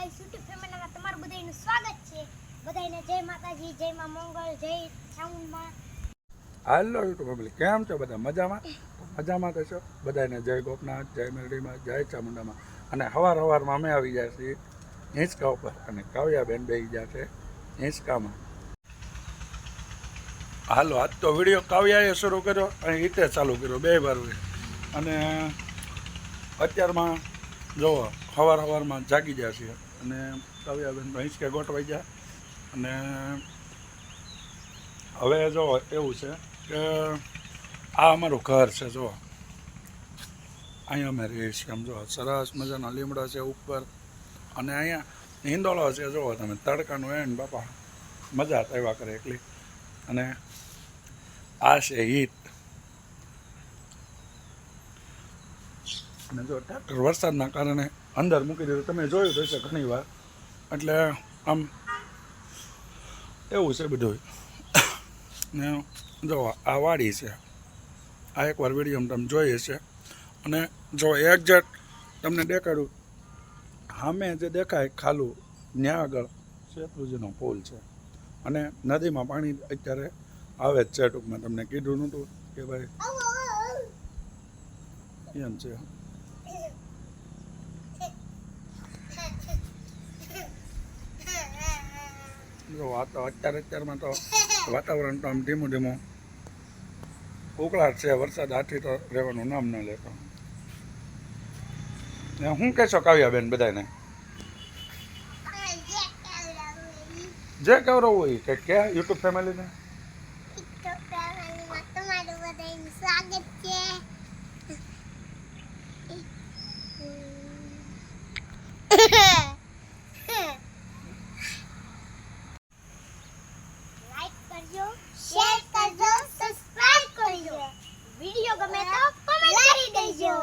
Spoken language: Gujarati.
ગાઈસ યુટ્યુબ ફેમિલીમાં તમારું બધાયનું સ્વાગત છે. બધાયને જય માતાજી, જય માં મંગળ, જય ચામુંડમાં હાલો યુટ્યુબ ફેમિલી કેમ છો બધા? મજામાં? મજામાં તો છો? બધાને જય ગોપનાથ, જય મેરડીમાં, જય ચામુંડામાં. અને હવાર હવારમાં અમે આવી ગયા છીએ હિંચકા ઉપર અને કાવ્યાબેન બે ગયા છે હિંચકામાં. હાલો, આજ તો વીડિયો કાવ્યાએ શરૂ કર્યો અને ઈતે ચાલુ કર્યો બે વાર અને અત્યારમાં જો હવાર હવારમાં જાગી ગયા છીએ. અને કાવ્યાબેન હિંચકે ગોઠવાઈ ગયા. અને હવે જો એવું છે કે આ અમારું ઘર છે, જો. અહીંયા અમે રહીએ છીએ આમ જો, સરસ મજાના લીમડા છે ઉપર. અને અહીંયા હિંદોળો છે, જો, તમે તડકાનું એન બાપા, મજા આવ્યા કરે એકલી અને આ છે હીટ અને જો ટ્રેક્ટર વરસાદના કારણે અંદર મૂકી દીધું. તમે જોયું તો હશે ઘણી વાર એટલે આમ એવું છે બધું ને જો આ વાડી છે. આ એકવાર વીડિયો તમે જોઈએ છે અને જો એક્ઝેક્ટ તમને દેખાડું. સામે જે દેખાય ખાલું ત્યાં આગળ શેત્રુજીનો પુલ છે. અને નદીમાં પાણી અત્યારે આવે જ છે. ટૂંકમાં તમને કીધું નહોતું કે ભાઈ એમ છે. અત્યારે અત્યારમાં તો વાતાવરણ તો આમ ધીમું ધીમું ઉકળાટ છે, વરસાદ આથી તો રહેવાનું નામ ન લેતો. ને શું કહેશો કાવ્યાબેન બધાને જે કવરવું હોય કે કે યુટ્યુબ ફેમિલીને? તમારું બધાનું સ્વાગત છે. ગમે તો કમેન્ટ કરી દેજો.